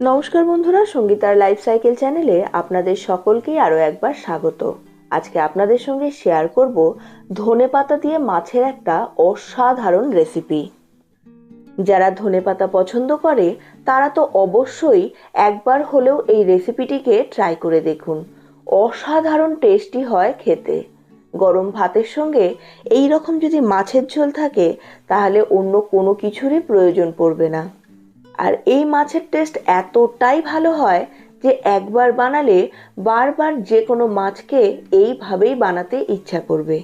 নমস্কার বন্ধুরা, সঙ্গীতার life cycle চ্যানেলে আপনাদের সকলকেই আরও একবার স্বাগত। আজকে আপনাদের সঙ্গে শেয়ার করব ধনে পাতা দিয়ে মাছের একটা অসাধারণ রেসিপি যারা ধনে পাতা পছন্দ করে, তারা তো অবশ্যই একবার হলেও এই রেসিপিটিকে ট্রাই করে দেখুন। অসাধারণ টেস্টি হয় খেতে। গরম ভাতের সঙ্গে এই রকম যদি মাছের ঝোল থাকে, তাহলে অন্য কোনো কিছুরই প্রয়োজন পড়বে না। আর এই মাছের টেস্ট এতটাই ভালো হয় যে একবার বানালে বারবার যে কোনো মাছকে এইভাবেই বানাতে ইচ্ছা করবে।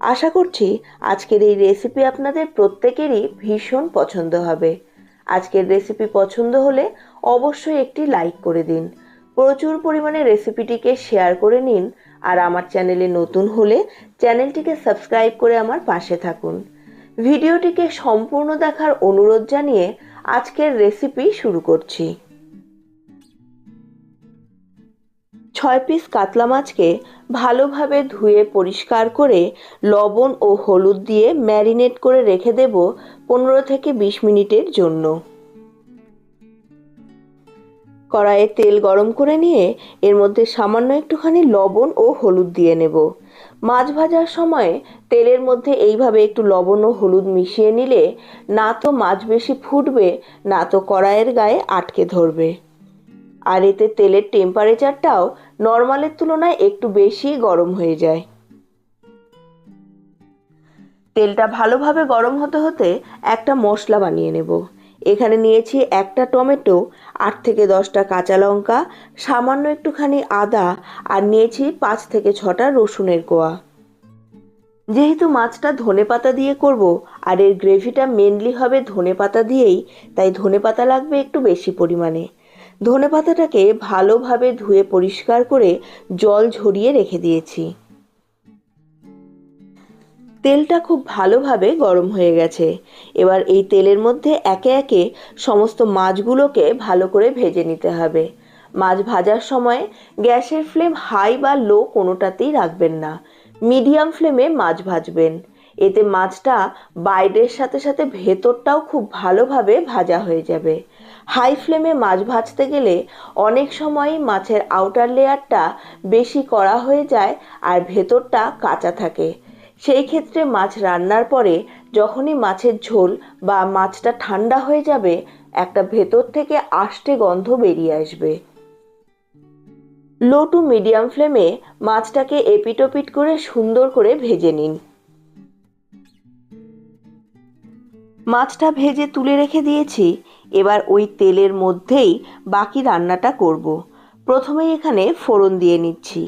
আশা করছি আজকের এই রেসিপি আপনাদের প্রত্যেকেরই ভীষণ পছন্দ হবে। আজকের রেসিপি পছন্দ হলে অবশ্যই একটি লাইক করে দিন। প্রচুর পরিমাণে রেসিপিটিকে শেয়ার করে নিন আর আমার চ্যানেলে নতুন হলে চ্যানেলটিকে সাবস্ক্রাইব করে আমার পাশে থাকুন। ভিডিওটিকে সম্পূর্ণ দেখার অনুরোধ জানিয়ে আজকের রেসিপি শুরু করছি। ছয় পিস কাতলা মাছকে ভালোভাবে ধুয়ে পরিষ্কার করে লবণ ও হলুদ দিয়ে ম্যারিনেট করে রেখে দেব পনেরো থেকে বিশ মিনিটের জন্য। কড়াইয়ে তেল গরম করে নিয়ে এর মধ্যে সামান্য একটুখানি লবণ ও হলুদ দিয়ে নেব। মাছ ভাজার সময় তেলের মধ্যে এইভাবে একটু লবণ ও হলুদ মিশিয়ে নিলে না তো মাছ বেশি ফুটবে না তো কড়াইয়ের গায়ে আটকে ধরবে। আর এতে তেলের টেম্পারেচারটাও নর্মালের তুলনায় একটু বেশি গরম হয়ে যায়। তেলটা ভালোভাবে গরম হতে হতে একটা মশলা বানিয়ে নেব। এখানে নিয়েছি একটা টমেটো, আট থেকে দশটা কাঁচা লঙ্কা, সামান্য একটুখানি আদা, আর নিয়েছি পাঁচ থেকে ছটা রসুনের কোয়া যেহেতু মাছটা ধনে পাতা দিয়ে করব, আর এর গ্রেভিটা মেনলি হবে ধনে পাতা দিয়েই, তাই ধনে পাতা লাগবে একটু বেশি পরিমাণে। ধনে পাতাটাকে ভালোভাবে ধুয়ে পরিষ্কার করে জল ঝরিয়ে রেখে দিয়েছি। তেলটা খুব ভালোভাবে গরম হয়ে গেছে। এবার এই তেলের মধ্যে একে একে সমস্ত মাছগুলোকে ভালো করে ভেজে নিতে হবে। মাছ ভাজার সময় গ্যাসের ফ্লেম হাই বা লো কোনোটাতেই রাখবেন না। মিডিয়াম ফ্লেমে মাছ ভাজবেন। এতে মাছটা বাইরের সাথে সাথে ভেতরটাও খুব ভালোভাবে ভাজা হয়ে যাবে। হাই ফ্লেমে মাছ ভাজতে গেলে অনেক সময়ই মাছের আউটার লেয়ারটা বেশি করা হয়ে যায় আর ভেতরটা কাঁচা থাকে। সেই ক্ষেত্রে মাছ রান্নার পরে যখনই মাছের ঝোল বা মাছটা ঠান্ডা হয়ে যাবে, একটা ভেতর থেকে আষ্টে গন্ধ বেরিয়ে আসবে। লো টু মিডিয়াম ফ্লেমে মাছটাকে এপিটোপিট করে সুন্দর করে ভেজে নিন। মাছটা ভেজে তুলে রেখে দিয়েছি, এবার ওই তেলের মধ্যেই বাকি রান্নাটা করব। প্রথমেই এখানে ফোড়ন দিয়ে নিচ্ছি।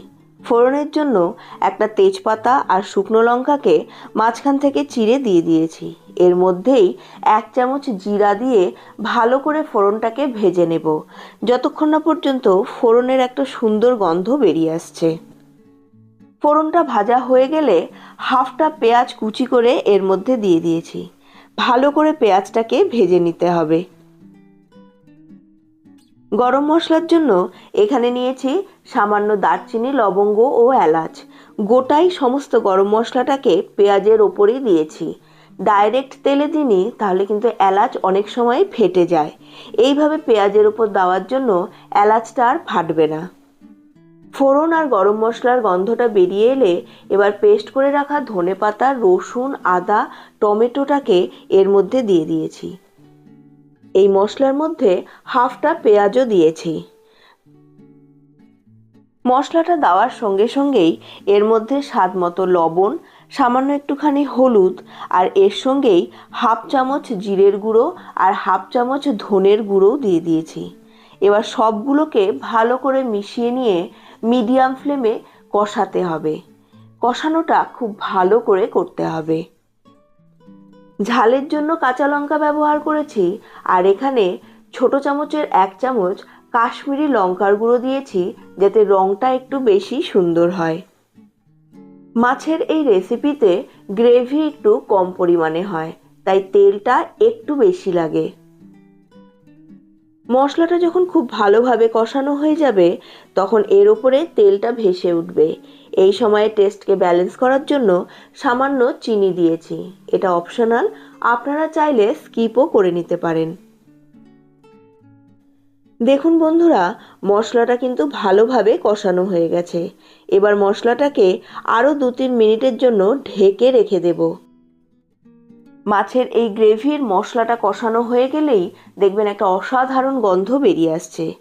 ফোড়নের জন্য একটা তেজপাতা আর শুকনো লঙ্কাকে মাঝখান থেকে চিড়ে দিয়ে দিয়েছি। এর মধ্যেই এক চামচ জিরা দিয়ে ভালো করে ফোড়নটাকে ভেজে নেব। যতক্ষণ না পর্যন্ত ফোড়নের একটা সুন্দর গন্ধ বেরিয়ে আসছে। ফোড়নটা ভাজা হয়ে গেলে হাফটা পেঁয়াজ কুচি করে এর মধ্যে দিয়ে দিয়েছি। ভালো করে পেঁয়াজটাকে ভেজে নিতে হবে। গরম মশলার জন্য এখানে নিয়েছি সামান্য দারচিনি, লবঙ্গ ও এলাচ। গোটাই সমস্ত গরম মশলাটাকে পেঁয়াজের ওপরেই দিয়েছি। ডাইরেক্ট তেলে দিনই তাহলে কিন্তু এলাচ অনেক সময় ফেটে যায়। এইভাবে পেঁয়াজের ওপর দেওয়ার জন্য এলাচটা আর ফাটবে না। ফোড়ন আর গরম মশলার গন্ধটা বেরিয়ে এলে এবার পেস্ট করে রাখা ধনে পাতা রসুন, আদা, টমেটোটাকে এর মধ্যে দিয়ে দিয়েছি। এই মশলার মধ্যে হাফটা পেঁয়াজও দিয়েছি। মশলাটা দেওয়ার সঙ্গে সঙ্গেই এর মধ্যে স্বাদ মতো লবণ, সামান্য একটুখানি হলুদ আর এর সঙ্গেই হাফ চামচ জিরের গুঁড়ো আর হাফ চামচ ধনের গুঁড়োও দিয়ে দিয়েছি। এবার সবগুলোকে ভালো করে মিশিয়ে নিয়ে মিডিয়াম ফ্লেমে কষাতে হবে। কষানোটা খুব ভালো করে করতে হবে। ঝালের জন্য কাঁচা লঙ্কা ব্যবহার করেছি, আর এখানে ছোট চামচের এক চামচ কাশ্মীরি লঙ্কার গুঁড়ো দিয়েছি, যাতে রঙটা একটু বেশি সুন্দর হয়। মাছের এই রেসিপিতে গ্রেভি একটু কম পরিমাণে হয়, তাই তেলটা একটু বেশি লাগে। মশলাটা যখন খুব ভালোভাবে কষানো হয়ে যাবে, তখন এর ওপরে তেলটা ভেসে উঠবে। এই সময়ে টেস্টকে ব্যালেন্স করার জন্য সামান্য চিনি দিয়েছি। এটা অপশনাল আপনারা চাইলে স্কিপও করে নিতে পারেন। দেখুন বন্ধুরা, মশলাটা কিন্তু ভালোভাবে কষানো হয়ে গেছে। এবার মশলাটাকে আরও দু তিন মিনিটের জন্য ঢেকে রেখে দেব। মাছের এই গ্রেভির মশলাটা কষানো হয়ে গেলেই দেখবেন একটা অসাধারণ গন্ধ বেরিয়ে আসছে।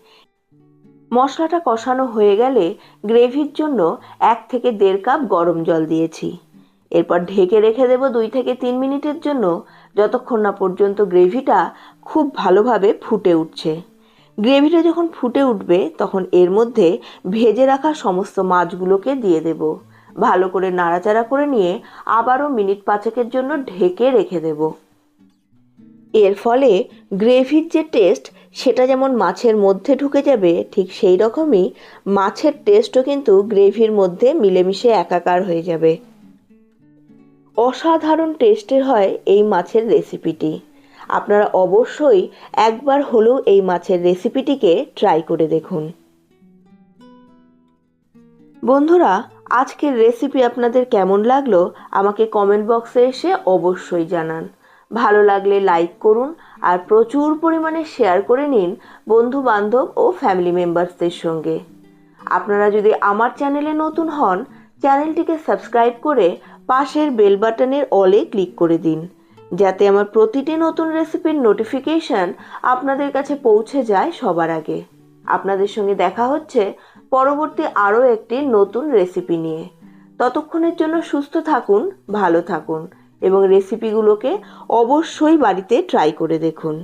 মশলাটা কষানো হয়ে গেলে গ্রেভির জন্য এক থেকে দেড় কাপ গরম জল দিয়েছি। এরপর ঢেকে রেখে দেব দুই থেকে তিন মিনিটের জন্য, যতক্ষণ না পর্যন্ত গ্রেভিটা খুব ভালোভাবে ফুটে উঠছে। গ্রেভিটা যখন ফুটে উঠবে, তখন এর মধ্যে ভেজে রাখা সমস্ত মাছগুলোকে দিয়ে দেব। ভালো করে নাড়াচাড়া করে নিয়ে আবারও মিনিট পাঁচেকের জন্য ঢেকে রেখে দেব। এর ফলে গ্রেভির যে টেস্ট সেটা যেমন মাছের মধ্যে ঢুকে যাবে, ঠিক সেই রকমই মাছের টেস্টও কিন্তু গ্রেভির মধ্যে মিলেমিশে একাকার হয়ে যাবে। অসাধারণ টেস্টের হয় এই মাছের রেসিপিটি আপনারা অবশ্যই একবার হলেও এই মাছের রেসিপিটিকে ট্রাই করে দেখুন। বন্ধুরা, আজকের রেসিপি আপনাদের কেমন লাগল আমাকে কমেন্ট বক্সে এসে অবশ্যই জানান। ভালো লাগলে লাইক করুন আর প্রচুর পরিমাণে শেয়ার করে নিন বন্ধু বান্ধব ও ফ্যামিলি মেম্বার্সদের সঙ্গে। আপনারা যদি আমার চ্যানেলে নতুন হন চ্যানেলটিকে সাবস্ক্রাইব করে পাশের বেল বাটনের অলে ক্লিক করে দিন, যাতে আমার প্রতিটি নতুন রেসিপির নোটিফিকেশন আপনাদের কাছে পৌঁছে যায় সবার আগে। আপনাদের সঙ্গে দেখা হচ্ছে পরবর্তী আরও একটি নতুন রেসিপি নিয়ে। ততক্ষণের জন্য সুস্থ থাকুন, ভালো থাকুন। এবং রেসিপিগুলোকে অবশ্যই বাড়িতে ট্রাই করে দেখুন।